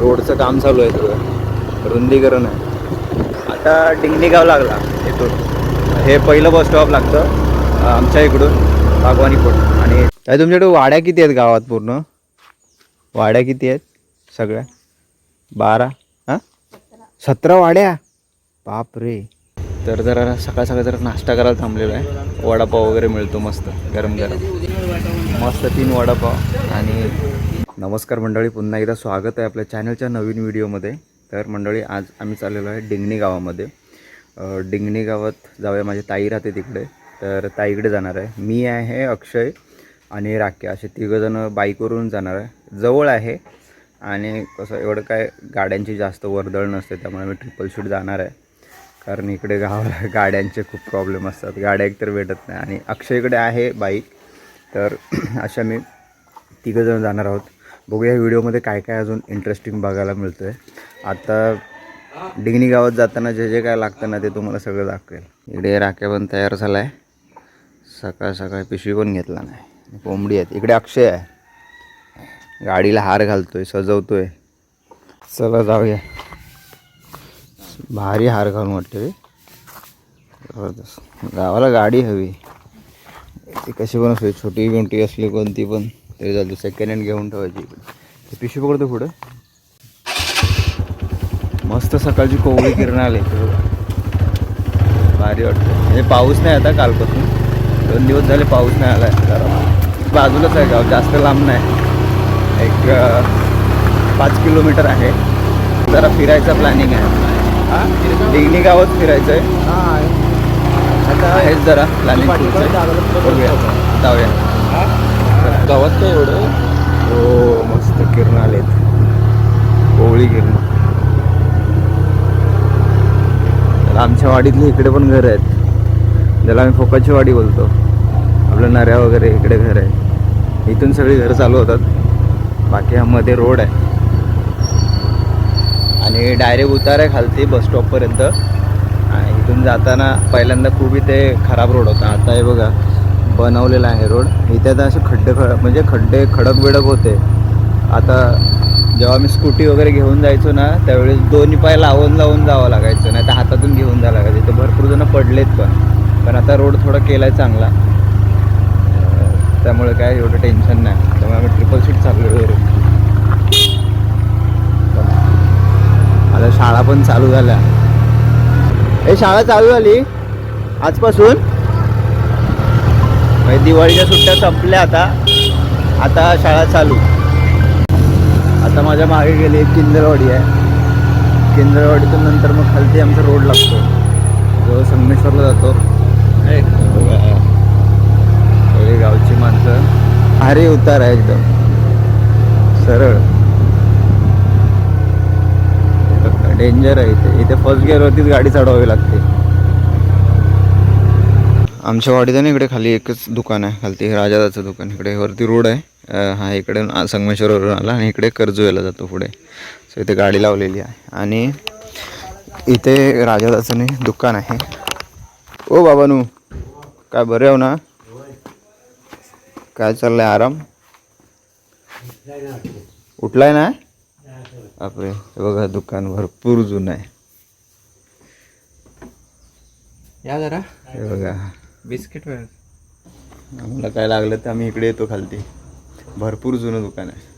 रोडचं काम चालू आहे सगळं. रुंदीकरण आहे. आता डिंगणी गाव लागला इथून. हे पहिलं बस स्टॉप लागतं आमच्या इकडून बागवानी कोट आणि काय तुमच्याकडे वाड्या किती आहेत गावात पूर्ण? वाड्या किती आहेत सगळ्या? बारा? हां? सतरा वाड्या? बाप रे. तर जरा सकाळ सकाळ जरा नाश्ता करायला थांबलेलो आहे. वडापाव वगैरे मिळतो मस्त गरम गरम मस्त तीन वडापाव आणि नमस्कार मंडळी पुन्हा एकदा स्वागत आहे आपल्या चॅनलच्या नवीन व्हिडिओमध्ये. तर मंडळी आज आम्ही चाललेलो आहे डिंगणी गावामध्ये. डिंगणी गावात जाऊया माझी ताई राहते तिकडे. तर ताईकडे जाणार आहे. मी आहे अक्षय आणि राख्या असे तिघंजणं बाईकवरून जाणार आहे. जवळ आहे आणि कसं एवढं काय गाड्यांची जास्त वर्दळ नसते त्यामुळे मी ट्रिपल शूट जाणार आहे. कारण इकडे गावाला गाड्यांचे खूप प्रॉब्लेम असतात. गाड्या एकतर भेटत नाही. आणि अक्षयकडे आहे बाईक. तर अशा मी तिघंजण जाणार आहोत. बघूया व्हिडिओमध्ये काय काय अजून इंटरेस्टिंग बघायला मिळतं आहे आता डिग्नी गावात जाताना जे जे काय लागतं ना ते तुम्हाला सगळं दाखवेल. इकडे राख्या पण तयार झाला आहे सकाळ सकाळ पिशवी पण घेतला नाही. कोंबडी आहेत. इकडे अक्षय आहे. गाडीला हार घालतोय सजवतोय. चला जाऊया. भारी हार घालून वाटते जबरदस्त. गावाला गाडी हवी. ती कशी पण असू छोटी मोठी असली कोणती पण. तरी चालते सेकंड हँड घेऊन ठेवायची. इकडे पिशवी पकडतो पुढं. मस्त सकाळची कोवळी किरण आली. भारी वाटतं. म्हणजे पाऊस नाही आता कालपासून. दोन दिवस झाले पाऊस नाही आला आहे जरा बाजूलाच आहे गाव जास्त लांब नाही. एक पाच किलोमीटर आहे. जरा फिरायचं प्लॅनिंग आहे. हा? डिग्नी गावात फिरायचं आहे. आता आहेच जरा प्लॅनिंग जाऊया. गावात काय एवढं? हो मस्त किरण आलेत. कोवळी किरण. तर आमच्या वाडीतले इकडे पण घर आहेत. ज्याला आम्ही फोकाची वाडी बोलतो. आपलं नऱ्या वगैरे इकडे घर आहे इथून सगळी घरं चालू होतात. बाकी हा मध्ये रोड आहे. आणि डायरेक्ट उतार आहे खालती बस स्टॉपपर्यंत आणि इथून जाताना पहिल्यांदा खूप इथे खराब रोड होता. आता हे बघा. बनवलेला आहे रोड. इथे आता असे खड्डे ख म्हणजे खड्डे खडक बिडक होते. आता जेव्हा मी स्कूटी वगैरे घेऊन जायचो ना त्यावेळेस दोन्ही पाय लावून लावून जावं लागायचं. नाही तर हातातून घेऊन जावं लागायचं. तर भरपूर जण पडलेत पण. पण आता रोड थोडा केला आहे चांगला. त्यामुळे काय एवढं टेन्शन नाही. त्यामुळे आम्ही ट्रिपल सीट चाललो वरून. आता शाळा पण चालू झाल्या. हे शाळा चालू झाली? आजपासून? म्हणजे दिवाळीच्या सुट्ट्या संपल्या आता. आता शाळा चालू. आता माझ्या मागे गेली एक किंदरवाडी आहे. किंदरवाडीतून नंतर मग खालती आमचा रोड लागतो. जो संगमेश्वरला जातो. बघा. सगळी गावची माणसं. अरे उतार आहे एकदम. सरळ. डेंजर आहे इथे. इथे फर्स्ट गिअरवरतीच गाडी चढवावी लागते. आमच्या वाडीत ना इकडे खाली एकच दुकान आहे. खालती राजादाचं दुकान. इकडे वरती रोड आहे. हा इकडे संगमेश्वरवरून आला आणि इकडे कर्जुवेला जातो पुढे. सो इथे गाडी लावलेली आहे. आणि इथे राजादाचं नाही दुकान आहे. ओ बाबानू काय बरे हो ना? काय चाललंय आराम? उठलाय ना? हे बघा दुकान भरपूर जुनं आहे. या जरा. हे बघा. बिस्किट वेळ आम्हाला काय लागलं तर आम्ही इकडे येतो खालती. भरपूर जुनं दुकान आहे.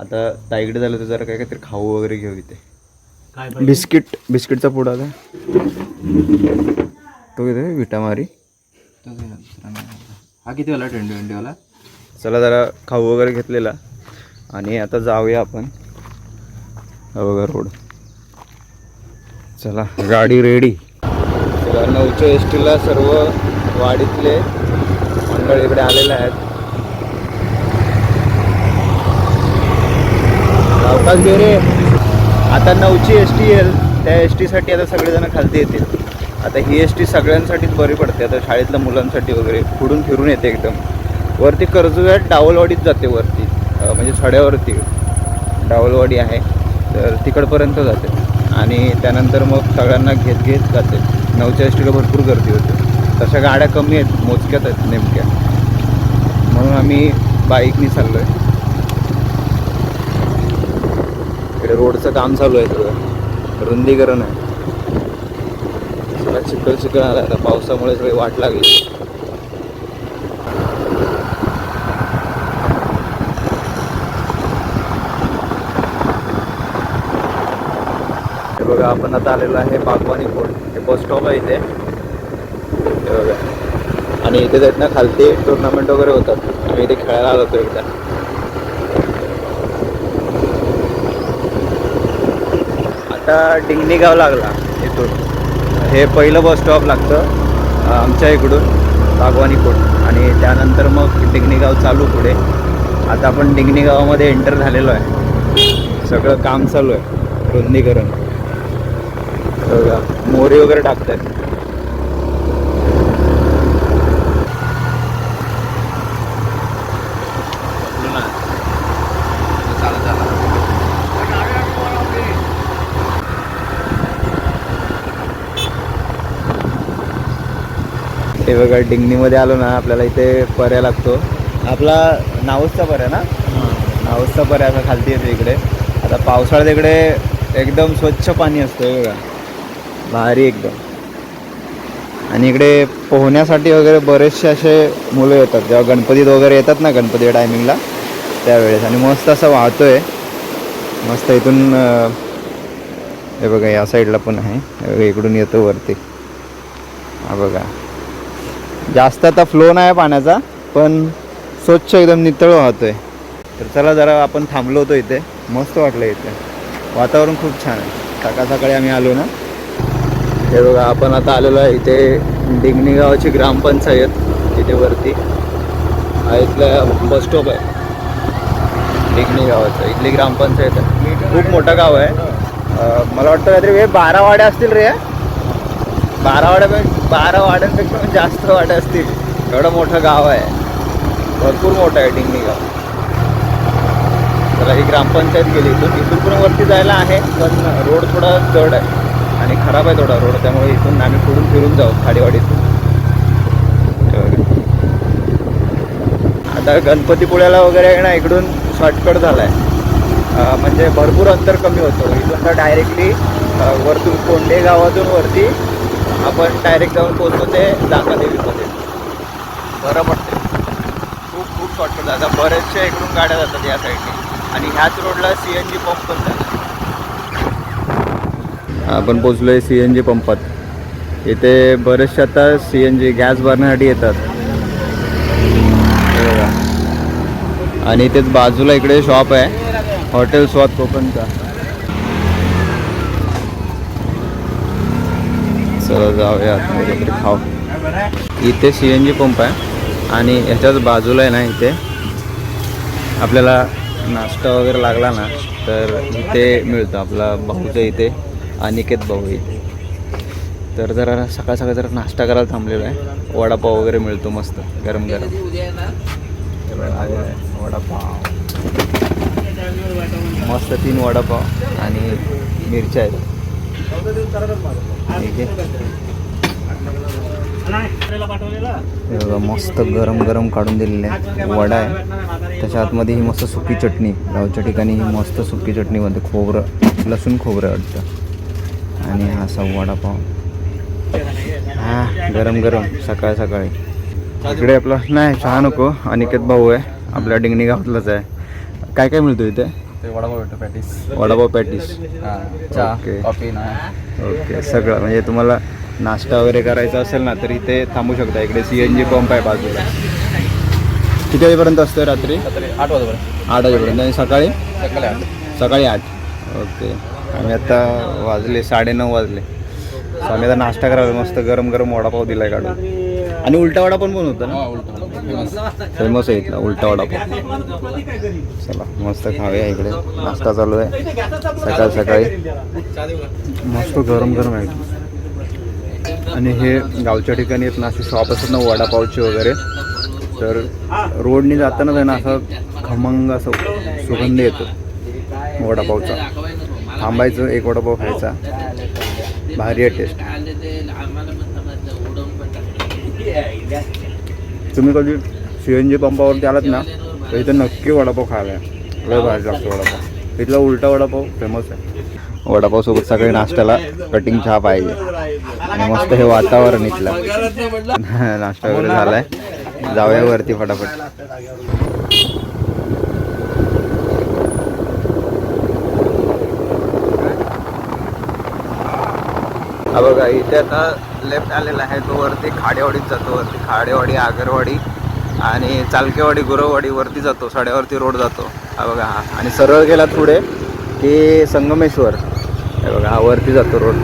आता ताईकडे झालं तर जरा काय काहीतरी खाऊ वगैरे घेऊ इथे. बिस्किट बिस्किटचा पुडा आता तो किती विटामारी? हा किती वाला? ट्वेंटी ट्वेंटी वाला? चला जरा खाऊ वगैरे घेतलेला. आणि आता जाऊया आपण. बघा रोड. चला गाडी रेडी तर नऊच्या एस टीला सर्व वाडीतले मंडळ इकडे आलेले आहेत. सावकाश घे रे. आता नऊची एस टी येईल त्या एस टीसाठी आता सगळेजण खालती येतील. आता ही एस टी सगळ्यांसाठीच बरी पडते आता शाळेतल्या मुलांसाठी वगैरे पुढून फिरून येते एकदम. वरती कर्जव्यात डावलवाडीत जाते वरती म्हणजे सड्यावरती. डावलवाडी आहे तर तिकडपर्यंत जाते. आणि त्यानंतर मग सगळ्यांना घेत घेत जाते. नऊच्या एस टीला भरपूर गर्दी होते. तशा गाड्या कमी आहेत मोजक्यात आहेत नेमक्या. म्हणून आम्ही बाईकनी चाललो आहे इकडे रोडचं काम चालू आहे सगळं. रुंदीकरण आहे. सगळं चिखल चिखल आला आता पावसामुळे सगळी वाट लागली. बघा आपण आता आलेलो आहे बागवानी फोर्ट. बस स्टॉप आहे इथे. बघा. आणि इथे जात ना खालती टुर्नामेंट वगैरे होतात. आम्ही इथे खेळायला आलो होतो एकदा. आता डिंगणी गाव लागला इथून. हे पहिलं बस स्टॉप लागतं आमच्या इकडून बागवानी कोट आणि त्यानंतर मग डिंगणी गाव चालू पुढे. आता आपण डिंगणी गावामध्ये एंटर झालेलो आहे. सगळं काम चालू आहे. रुंदीकरण. मोरी वगैरे टाकतात हे बघा डिंगणीमध्ये आलो ना आपल्याला इथे पर्या लागतो. आपला नावसचा पर्या ना? नावसचा पर्या असा खालती येतो इकडे. आता पावसाळ्यात इकडे एकदम स्वच्छ पाणी असतं हे बघा. भारी एकदम. आणि इकडे पोहण्यासाठी वगैरे बरेचसे असे मुलं येतात. जेव्हा गणपतीत वगैरे येतात ना गणपती टायमिंगला त्यावेळेस. आणि मस्त असं वाहतोय. मस्त इथून हे बघा या साईडला पण आहे. इकडून येतो वरती. हा बघा. जास्त आता फ्लो नाही पाण्याचा पण स्वच्छ एकदम नितळ वाहतोय. तर चला जरा आपण थांबलो होतो इथे. मस्त वाटलं इथे. वातावरण खूप छान आहे. सकाळ सकाळी आम्ही आलो ना. हे बघा आपण आता आलेलो आहे इथे डिंगणी गावाची ग्रामपंचायत इथे वरती. हा इथला बस स्टॉप आहे. डिंगणी गावाचं इथली ग्रामपंचायत आहे. खूप मोठं गाव आहे. मला वाटतं काहीतरी हे बारा वाड्या असतील रे. बारा वाड्यापेक्षा बारा वाड्यांपेक्षा पण जास्त वाड्या असतील. एवढं मोठं गाव आहे. भरपूर मोठं आहे डिंगणी गाव तर ही ग्रामपंचायत गेली. इथून इथून पण वरती जायला आहे पण रोड थोडा जड आहे. आणि खराब आहे थोडा रोड त्यामुळे इथून आम्ही पुढून फिरून जाऊ खाडीवाडीतून. आता गणपतीपुळ्याला वगैरे आहे ना इकडून शॉर्टकट झाला आहे म्हणजे भरपूर अंतर कमी होतं. इथून तर डायरेक्टली वरतून कोंडे गावातून वरती आपण डायरेक्ट जाऊन पोहोचतो ते जांगादेवीमध्ये बरं पडते खूप खूप शॉर्टकट आता बऱ्याचशा इकडून गाड्या जातात या साईडने आणि ह्याच रोडला सी एन जी पंप पण झाला आपण पोचलो आहे सी एन जी पंपात. इथे बरेचसे आता सी एन जी गॅस भरण्यासाठी येतात. आणि इथेच बाजूला इकडे शॉप आहे हॉटेल स्वाद कोकणचा. चला जाऊया काहीतरी खाऊ. इथे सी एन जी पंप आहे आणि ह्याच्याच बाजूला आहे ना इथे. आपल्याला नाश्ता वगैरे लागला ना तर इथे मिळतं आपला भाऊचं इथे. अनिकेत भाऊ इथे तर जरा सकाळ सकाळ जरा नाश्ता करायला थांबलेलो आहे. वडापाव वगैरे मिळतो मस्त गरम गरम. वडापाव. मस्त तीन वडापाव आणि मिरच्या आहेत. ठीक आहे. मस्त गरम गरम काढून दिलेलं आहे वडा आहे. त्याच्या आतमध्ये ही मस्त सुकी चटणी. गावच्या ठिकाणी ही मस्त सुकी चटणी बनते खोबरं लसूण खोबरं वाटतं. आणि हा असा वडापाव. हा गरम गरम सकाळ सकाळी. इकडे आपला नाही चहा नको अनिकेत भाऊ आहे. आपल्या डिंगणी गावातलाच आहे. काय काय मिळतं इथे? वडापाव भेटतो पॅटीस. वडापाव पॅटीस. हा चहा ओके. ओके सगळं. म्हणजे तुम्हाला नाश्ता वगैरे करायचा असेल ना तर इथे थांबू शकता. इकडे सी एन जी पंप आहे बाजूला. किती वाजेपर्यंत असतं रात्री? रात्री आठ वाजेपर्यंत. आठ वाजेपर्यंत. आणि सकाळी? सकाळी आठ. सकाळी आठ. ओके. आम्ही आता वाजले साडेनऊ वाजले. सो आम्ही आता नाश्ता करायला मस्त गरम गरम वडापाव दिलाय काढून. आणि उलटा वडा पण बनवतो ना? हा, उलटं फेमस फेमस आहे इथला उलटा वडापाव चला मस्त खाऊया इकडे. नाश्ता चालू आहे. सकाळ सकाळी. मस्त गरम गरम आहे. आणि हे गावच्या ठिकाणी येत ना असे शॉप असतात ना वडापावचे वगैरे. तर रोडने जातानाच आहे ना असं खमंग असं सुगंध येतो वडापावचा. थांबायचं एक वडापाव खायचा. भारी आहे टेस्ट तुम्ही कधी सी एन जी पंपावरती आलात ना तर इथं नक्की वडापाव खायला लय भारी लागतो वडापाव इथला उलटा वडापाव फेमस आहे. वडापाव सोबत सगळे नाश्त्याला कटिंग चहा पाहिजे आणि मस्त हे वातावरण इथलं. नाश्ता वगैरे झालाय. जाऊया वरती फटाफट. हा बघा इथे आता लेफ्ट आलेला आहे. तो वरती खाडेवाडीत जातो. वरती खाडेवाडी आगरवाडी आणि चालकेवाडी गुरववाडी वरती जातो. साड्यावरती रोड जातो. हा बघा हा. आणि सरळ गेला पुढे की संगमेश्वर. हे बघा हा वरती जातो रोड.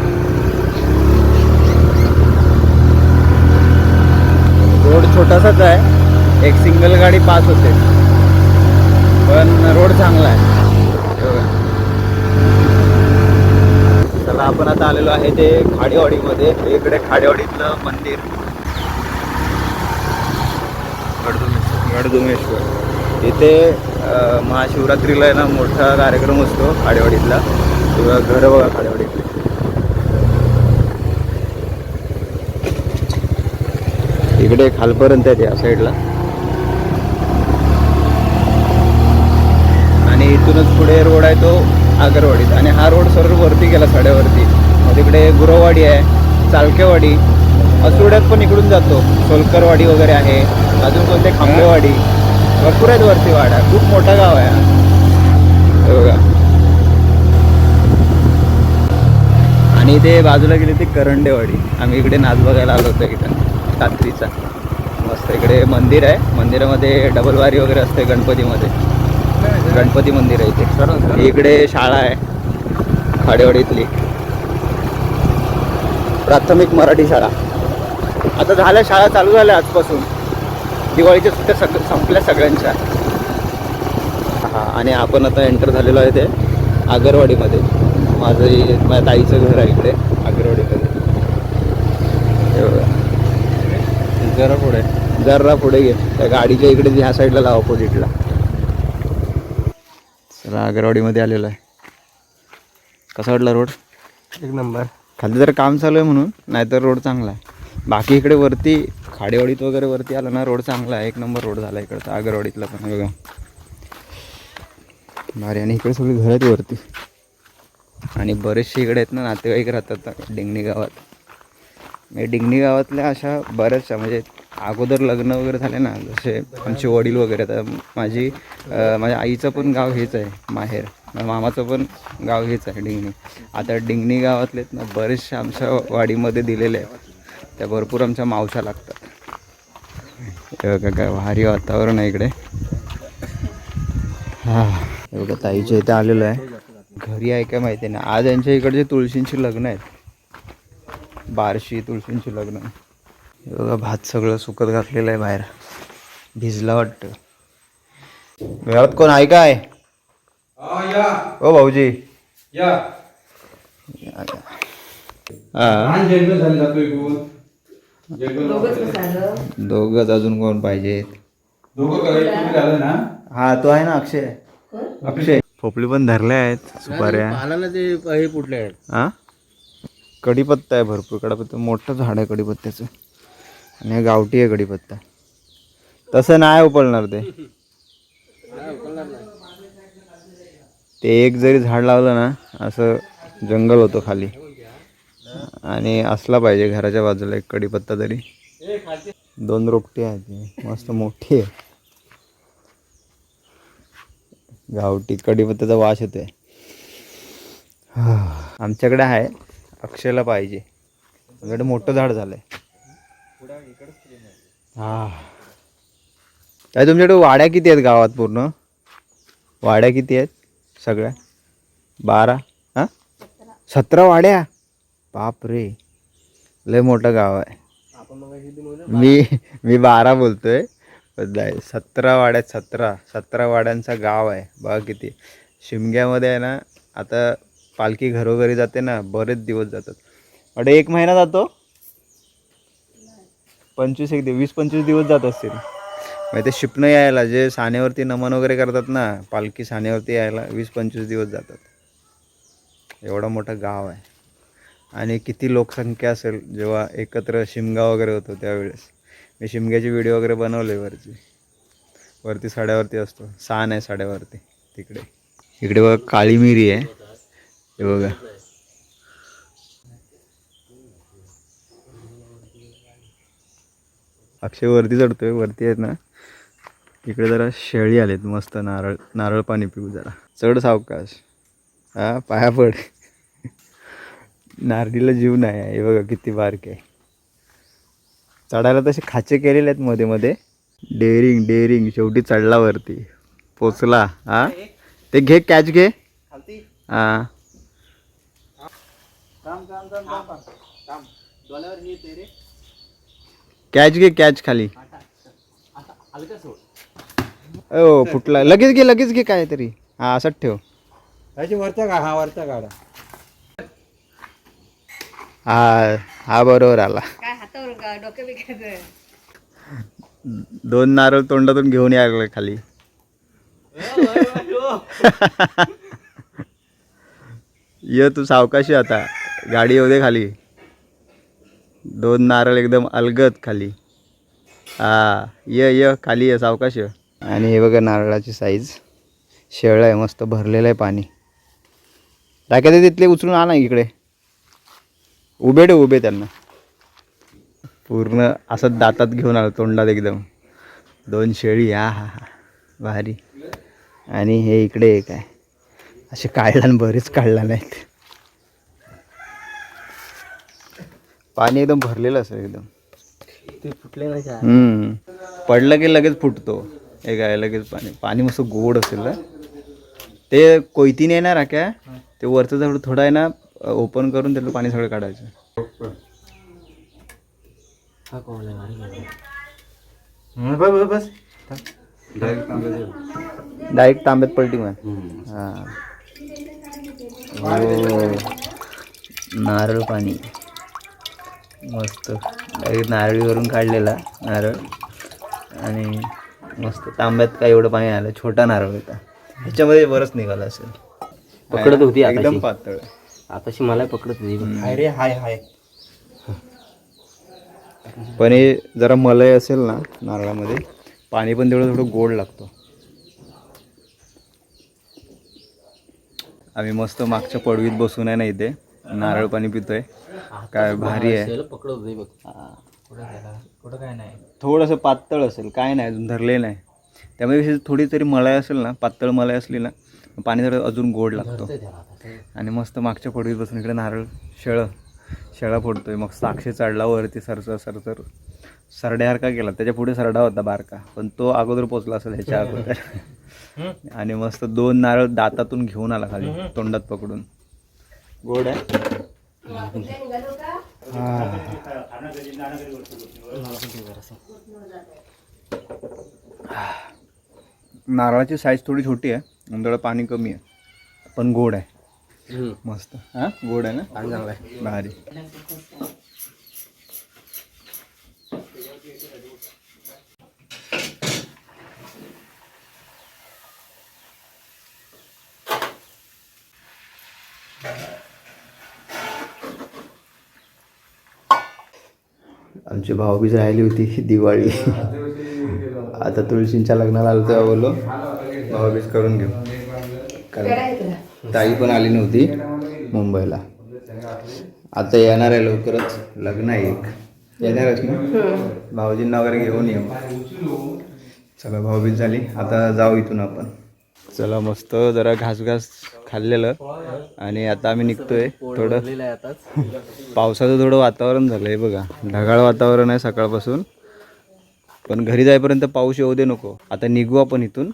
रोड छोटासाच आहे. एक सिंगल गाडी पास होते. पण रोड चांगला आहे हे बघा चला आपण आता आलेलो आहे ते खाडेवाडीमध्ये इकडे खाडेवाडीतलं मंदिर. गडदुमेश्वर इथे महाशिवरात्रीला आहे ना मोठा कार्यक्रम असतो खाडेवाडीतला. किंवा घर बघा खाडेवाडीतले. इकडे खालपर्यंत आहे ते या साईडला. आणि इथूनच पुढे रोड आहे तो आगरवाडीत. आणि हा रोड सर्व वरती गेला साड्यावरती. मग तिकडे गुरववाडी आहे चालकेवाडी. असुड्यात पण इकडून जातो. सोलकरवाडी वगैरे आहे. अजून कोणते खांबेवाडी. भरपूर आहेत वरती वाडा खूप मोठा गाव आहे हा. बघा. आणि ते बाजूला गेली ती करंडेवाडी. आम्ही इकडे नाच बघायला आलो होतो इकडं रात्रीचा. मस्त इकडे मंदिर आहे. मंदिरामध्ये डबलवारी वगैरे असते गणपतीमध्ये. गणपती मंदिर आहे इथे. इकडे शाळा आहे खाडेवाडीतली. प्राथमिक मराठी शाळा. आता झाल्या शाळा चालू झाल्या आजपासून. दिवाळीच्या सुट्ट्या सग संपल्या सगळ्यांच्या. हा आणि आपण आता एंटर झालेलो आहे ते आगरवाडीमध्ये. माझं माझ्या ताईचं घर आहे इकडे आगरवाडीमध्ये. जरा पुढे. जरा पुढे घे. त्या गाडीच्या इकडे ह्या साईडला लाव ऑपोजिटला चला आगरवाडीमध्ये आलेलो आहे. कसा वाटला रोड? एक नंबर. खाली जर काम चालू आहे म्हणून नाहीतर रोड चांगला आहे. बाकी इकडे वरती खाडेवाडीत वगैरे वरती आलं ना रोड चांगला आहे. एक नंबर रोड झाला इकडचा आगरवाडीतला पण बघा. भारी आणि इकडे सगळी घर आहेत वरती. आणि बरेचसे इकडे आहेत ना नातेवाईक राहतात डिंगणी गावात. म्हणजे डिंगणी गावातल्या अशा बऱ्याचशा म्हणजे अगोदर लग्न वगैरे झाले ना जसे आमचे वडील वगैरे तर माझी माझ्या आईचं पण गाव हेच आहे माहेर. मामाचं पण गाव हेच आहे डिंगणी. आता डिंगणी गावातले आहेत ना बरेचसे आमच्या वाडीमध्ये दिलेले आहेत. त्या भरपूर आमच्या मावशा लागतात. बघा काय भारी वातावरण आहे इकडे. हा बघा ताईच्या इथे आलेलो आहे. घरी आहे काय माहिती नाही. आज यांच्या इकडचे तुळशींची लग्न आहेत. बारशी तुळशींची लग्न. बघा भात सगळं सुकत घातलेलं आहे बाहेर. भिजला वाटतं. घरात कोण आहे काय? ओ भाऊजी. या. हा. जंगल दोघंच अजून कोण पाहिजे दोघं करायचं तुम्ही झालं ना? हा तो आहे ना अक्षय. अक्षय. पोपली पण धरल्या आहेत सुपाऱ्या. पानाला ते हे फुटले आहेत. हा? कढीपत्ता आहे भरपूर कढीपत्ता मोठं झाड आहे कढीपत्त्याचं. आणि गावठी आहे कडीपत्ता तसं नाही उपळणार ते. ते एक जरी झाड लावलं ना असं जंगल होतं खाली. आणि असला पाहिजे घराच्या बाजूला एक कढीपत्ता तरी. दोन रोपटी आहेत ती. मस्त मोठी आहे. गावठी कढीपत्त्याचा वास येतोय. आमच्याकडे आहे अक्षयला पाहिजे. आमच्याकडे मोठं झाड झालंय. हा. काय तुमच्याकडे वाड्या किती आहेत गावात पूर्ण? वाड्या किती आहेत सगळ्या? बारा? हां? सतरा वाड्या? बाप रे. लय मोठं गाव आहे. मी मी बारा बोलतोय नाही सतरा वाड्यात सतरा सतरा वाड्यांचा गाव आहे. बघा किती. शिमग्यामध्ये आहे ना आता पालखी घरोघरी जाते ना बरेच दिवस जातात. अडे एक महिना जातो? पंचवीस एक दिवस वीस पंचवीस दिवस जात असतील. मग ते शिपणं यायला जे सानेवरती नमन वगैरे करतात ना पालखी सानेवरती यायला वीस पंचवीस दिवस जातात. एवढा मोठं गाव आहे. आणि किती लोकसंख्या असेल जेव्हा एकत्र शिमगा वगैरे होतो त्यावेळेस. मी शिमग्याचे व्हिडिओ वगैरे बनवले वरची. वरती साड्यावरती असतो. सान आहे साड्यावरती तिकडे. इकडे बघा काळी मिरी आहे. हे बघा. अक्षय वरती चढतोय वरती आहेत ना. इकडे जरा शेळी आलेत मस्त नारळ नारळ पाणी पिऊ जरा. चढ सावकाश. हा पाया पड. नारळीला जीव नाही आहे हे बघा किती बारक आहे. चढायला तसे खाचे केलेले आहेत मध्ये मध्ये. डेअरिंग डेअरिंग शेवटी चढला वरती. पोचला हा. ते घे कॅच घे. हा. कॅच घे कॅच खाली. ओ फुटला. लगेच घे लगेच घे काय तरी हा असंच ठेव. त्याची वरचा का हा वरचा काढा हा हा बरोबर आला. काय हातावर का? डोकं बिकायचं दोन नारळ तोंडातून घेऊन यायला खाली. ये तू सावकाशी आता. गाडी येऊ दे खाली. दोन नारळ एकदम अलगद खाली. हा ये ये खाली ये सावकाश ये. आणि हे बघा नारळाची साईज शेळ आहे मस्त भरलेलं आहे पाणी. टाकायचे तिथले उचलून आणा इकडे. उभे ठेव उभे त्यांना. पूर्ण असं दातात घेऊन आलं तोंडात एकदम. दोन शेळी हा हा हा. भारी. आणि हे इकडे एक आहे. असे काढला बरेच काढला नाहीत. पाणी एकदम भरलेलं असं एकदम. ते फुटले नाही हम्म. पडलं की लगेच फुटतो. हे काय लगेच पाणी पाणी मस्त गोड असेल ना. ते कोयतीने आहे ना राख्या ते वरचं थोडं थोडं आहे ना ओपन करून त्यातलं पाणी सगळं काढायचं. हा कोण बस बस डायरेक्ट तांब्यात पलटी मग. हो. नारळ पाणी. मस्त. नारळीवरून काढलेला नारळ. आणि मस्त. तांब्यात काय एवढं पाणी आलं? छोटा नारळ होता. ह्याच्यामध्ये बरंच निघालं असेल. पकडत होती एकदम. पातळ. आताशी मला पकडत होती. हाय रे हाय हाय. पण हे जरा मलय असेल ना नारळामध्ये पाणी पण तेवढं थोडं गोड लागतो. आम्ही मस्त मागच्या पडवीत बसून आहे ना इथे. नारळ पाणी पितोय. काय भारी आहे. पकडत होती बघ. कुठं काय नाही. थोडंसं पातळ असेल काय नाही अजून धरले नाही. त्यामध्ये विशेष थोडी तरी मलाई असेल ना पातळ मलाई असली ना पाणी जरा अजून गोड लागतो. आणि मस्त मागच्या पडवीत बसून इकडे नारळ शेळं शेळा फोडतोय. मग साक्षी चढला वरती सरसर सरसर. सरड्यासारखा गेला. त्याच्या पुढे सरडा होता बारका. पण तो अगोदर पोचला असेल ह्याच्या अगोदर. आणि मस्त दोन नारळ दातातून घेऊन आला खाली तोंडात पकडून. गोड आहे. नारळाची साईज थोडी छोटी आहे. थोडं पाणी कमी आहे. पण गोड आहे. मस्त. हां? गोड आहे ना? चांगलं आहे. भारी. आमची भाऊबीज राहिली होती दिवाळी. आता तुळशींच्या लग्नाला आलो तेव्हा बोललो भाऊबीज करून घेऊ. कारण ताई पण आली नव्हती मुंबईला. आता येणार आहे लवकरच. लग्न आहे एक. येणारच ना? भाऊजींना वगैरे घेऊन येऊ. चला भाऊबीज झाली. आता जाऊ इथून आपण. चला मस्त जरा घास घास खाल्लेलं. आणि आता आम्ही निघतोय थोडं. पावसाचं थोडं वातावरण झालं आहे बघा. ढगाळ वातावरण आहे सकाळपासून. पण घरी जाईपर्यंत पाऊस येऊ दे नको. आता निघू आपण इथून.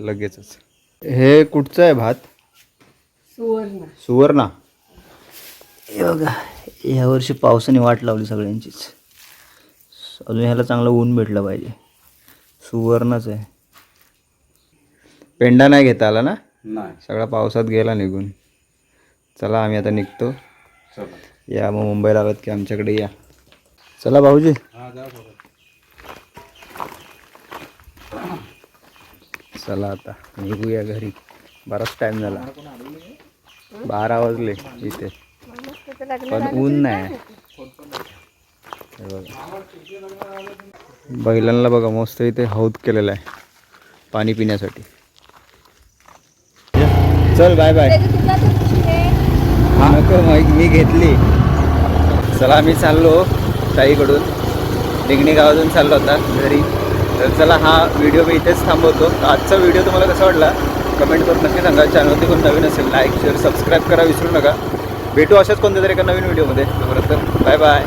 लगेचच. हे कुठचं आहे भात? सुवर्ण. सुवर्णा. हे बघा यावर्षी पावसाने वाट लावली सगळ्यांचीच. अजून ह्याला चांगलं ऊन भेटलं पाहिजे. सुवर्णच आहे. पेंडा नाही घेता आला ना? नाही. सगळा पावसात गेला निघून. चला आम्ही आता निघतो. या मग मुंबईला आलात की आमच्याकडे या. चला भाऊजी. चला आता निघूया घरी. बराच टाइम झाला. बारा वाजले इथे. पण ऊन नाही. बघा. बैलांना बघा मस्त इथे हौद केलेला आहे. पाणी पिण्यासाठी. चल बाय बाय. नको मी घेतली. चला आम्ही चाललो ताईकडून. डिंगणी गावातून चाललो होता घरी. तर चला हा व्हिडिओ मी इथेच थांबवतो. तर आजचा व्हिडिओ तुम्हाला कसा वाटला? कमेंट करून नक्की सांगा. चॅनलवरती कोण नवीन असेल लाईक शेअर सबस्क्राईब करा विसरू नका. भेटू अशाच कोणत्या तरी एका नवीन व्हिडिओमध्ये तोपर्यंत बाय बाय